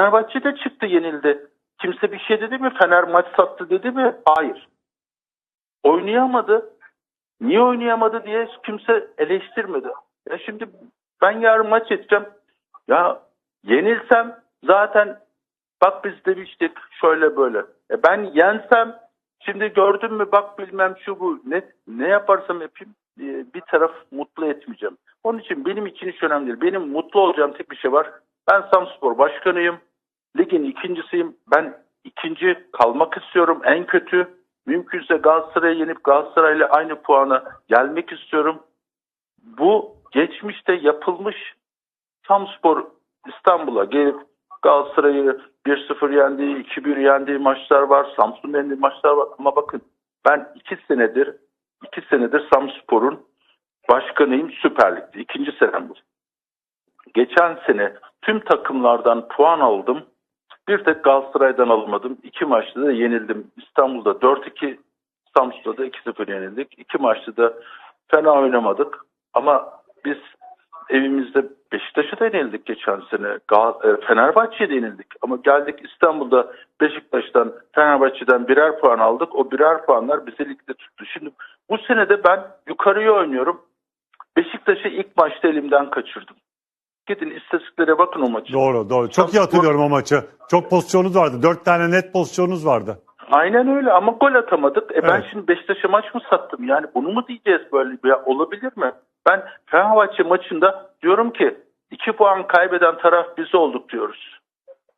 Fenerbahçe de çıktı yenildi. Kimse bir şey dedi mi? Fener maç sattı dedi mi? Hayır. Oynayamadı. Niye oynayamadı diye kimse eleştirmedi. Ya şimdi ben yarın maç edeceğim. Ya yenilsem zaten bak biz demiştik şöyle böyle. E ben yensem şimdi gördün mü bak bilmem şu bu ne ne yaparsam yapayım e, bir taraf mutlu etmeyeceğim. Onun için benim için hiç önemli değil. Benim mutlu olacağım tek bir şey var. Ben Samspor başkanıyım. Ligin ikincisiyim. Ben ikinci kalmak istiyorum. En kötü mümkünse Galatasaray'ı yenip Galatasaray'la aynı puana gelmek istiyorum. Bu geçmişte yapılmış Samspor İstanbul'a gelip Galatasaray'ı 1-0 yendiği, 2-1 yendiği maçlar var. Samsun yendiği maçlar var. Ama bakın ben iki senedir iki senedir Samspor'un başkanıyım Süper Lig'de. İkinci senem bu. Geçen sene tüm takımlardan puan aldım. Bir tek Galatasaray'dan almadım. İki maçta da yenildim. İstanbul'da 4-2, Samsun'da da 2-0 yenildik. İki maçta da fena oynamadık. Ama biz evimizde Beşiktaş'a da yenildik geçen sene. E, Fenerbahçe'ye de yenildik. Ama geldik İstanbul'da Beşiktaş'tan, Fenerbahçe'den birer puan aldık. O birer puanlar bizi ligde tuttu. Şimdi bu sene de ben yukarıya oynuyorum. Beşiktaş'ı ilk maçta elimden kaçırdım. Gidin istatistiklere bakın o maçı. Doğru doğru. Çok iyi hatırlıyorum o maçı. Çok pozisyonunuz vardı. Dört tane net pozisyonunuz vardı. Aynen öyle ama gol atamadık. E ben Evet. şimdi Beşiktaş'a maç mı sattım? Yani bunu mu diyeceğiz böyle? Ya olabilir mi? Ben Fenerbahçe maçında diyorum ki iki puan kaybeden taraf biz olduk diyoruz.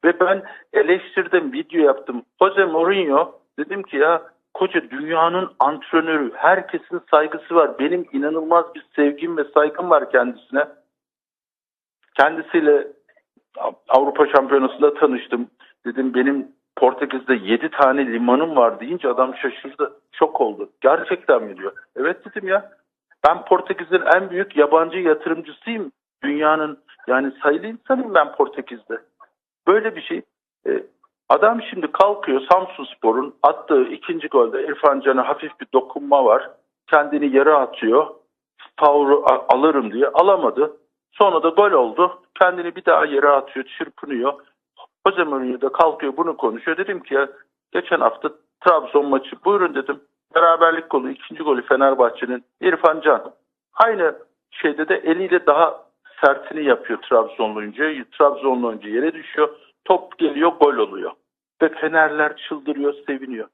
Ve ben eleştirdim, video yaptım. Jose Mourinho dedim ki ya koca dünyanın antrenörü, herkesin saygısı var. Benim inanılmaz bir sevgim ve saygım var kendisine. Kendisiyle Avrupa Şampiyonası'nda tanıştım. Dedim benim Portekiz'de 7 tane limanım var deyince adam şaşırdı. Şok oldu. Gerçekten mi diyor. Evet dedim ya. Ben Portekiz'in en büyük yabancı yatırımcısıyım. Dünyanın yani sayılı insanım ben Portekiz'de. Böyle bir şey. E, adam şimdi kalkıyor Samsun Spor'un attığı ikinci golde İrfan Can'a hafif bir dokunma var. Kendini yere atıyor. Faul'u a- alırım diye alamadı. Sonra da gol oldu. Kendini bir daha yere atıyor, çırpınıyor. Jose Mourinho da kalkıyor bunu konuşuyor. Dedim ki ya geçen hafta Trabzon maçı buyurun dedim. Beraberlik golü, ikinci golü Fenerbahçe'nin İrfan Can. Aynı şeyde de eliyle daha sertini yapıyor Trabzonlu oyuncu. Trabzonlu oyuncu yere düşüyor. Top geliyor gol oluyor. Ve Fenerler çıldırıyor, seviniyor.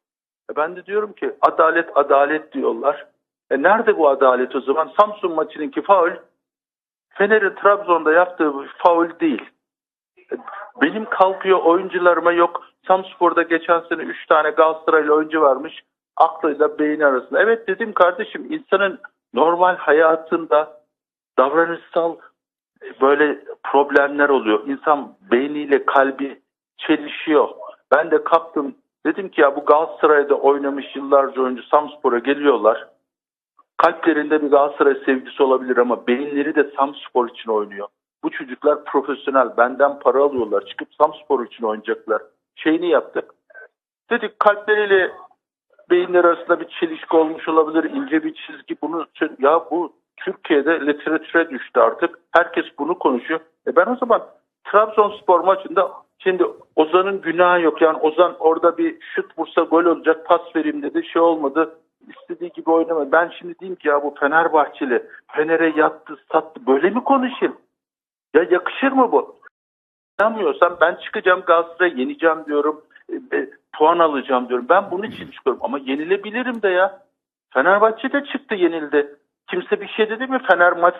E ben de diyorum ki adalet adalet diyorlar. E nerede bu adalet o zaman? Samsun maçınınki faul Fener'in Trabzon'da yaptığı faul değil. Benim kalkıyor oyuncularıma yok. Samspor'da geçen sene 3 tane Galatasaraylı oyuncu varmış. Aklıyla beyni arasında. Evet dedim kardeşim insanın normal hayatında davranışsal e, böyle problemler oluyor. İnsan beyniyle kalbi çelişiyor. Ben de kalktım. Dedim ki ya bu Galatasaray'da oynamış yıllarca oyuncu Samspor'a geliyorlar. Kalplerinde bir Galatasaray sevgisi olabilir ama beyinleri de Samspor için oynuyor. Bu çocuklar profesyonel. Benden para alıyorlar. Çıkıp Samspor için oynayacaklar. Şeyini yaptık. Dedik kalpleriyle beyinler arasında bir çelişki olmuş olabilir. ince bir çizgi. Bunu ya bu Türkiye'de literatüre düştü artık. Herkes bunu konuşuyor. E ben o zaman Trabzonspor maçında şimdi Ozan'ın günahı yok. Yani Ozan orada bir şut vursa gol olacak pas vereyim dedi. Şey olmadı. İstediği gibi oynamadı. Ben şimdi diyeyim ki ya bu Fenerbahçeli Fener'e yattı sattı. Böyle mi konuşayım? Ya yakışır mı bu? İnanmıyorsam ben çıkacağım Galatasaray'ı yeneceğim diyorum. E, e, puan alacağım diyorum. Ben bunun için çıkıyorum. Ama yenilebilirim de ya. Fenerbahçe de çıktı yenildi. Kimse bir şey dedi mi? Fener maç